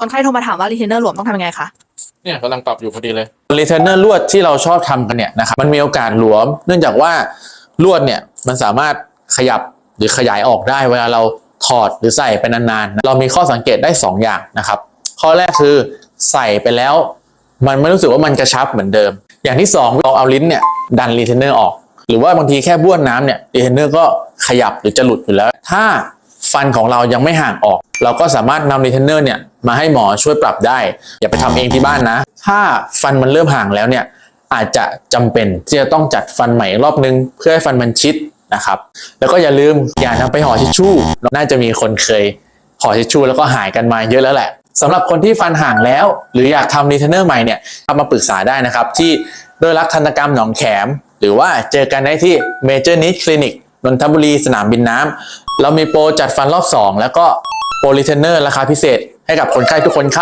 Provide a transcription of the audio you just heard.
คนไข้โทรมาถามว่ารีเทนเนอร์หลวมต้องทำยังไงคะ เนี่ยกำลังปรับอยู่พอดีเลย รีเทนเนอร์ลวดที่เราชอบทำกันเนี่ยนะครับมันมีโอกาสหลวม เนื่องจากว่าลวดเนี่ยมันสามารถขยับหรือขยายออกได้เวลาเราถอดหรือใส่ไปนานๆเรามีข้อสังเกตได้ 2 อย่างนะครับ ข้อแรกคือใส่ไปแล้ว มันไม่รู้สึกว่ามันกระชับเหมือนเดิม อย่างที่2เราเอาลิ้นเนี่ยดันรีเทนเนอร์ออก หรือว่าบางทีแค่บ้วนน้ำเนี่ยรีเทนเนอร์ก็ขยับหรือจะหลุดอยู่แล้ว ถ้า ฟันของเรายังไม่ห่างออก เราก็สามารถนำรีเทนเนอร์เนี่ยมาให้หมอช่วยปรับได้ อย่าไปทำเองที่บ้านนะ ถ้าฟันมันเริ่มห่างแล้วเนี่ยอาจจะจำเป็นที่จะต้องจัดฟันใหม่รอบนึง เพื่อให้ฟันมันชิดนะครับแล้วก็อย่าลืมอย่านำไปห่อทิชชู่น่าจะมีคนเคยห่อทิชชู่แล้วก็หายกันมาเยอะแล้วแหละสำหรับคนที่ฟันห่างแล้ว หรืออยากทำรีเทนเนอร์ใหม่เนี่ยมาปรึกษาได้นะครับที่โดยรักทันตกรรมหนองแขม หรือว่าเจอกันได้ที่ Major n i d Clinic นนทบุรีสนามบินน้ำเรามีโปรจัดฟันรอบ 2 แล้วก็โปรรีเทนเนอร์ราคาพิเศษให้กับคนไข้ทุกคนครับ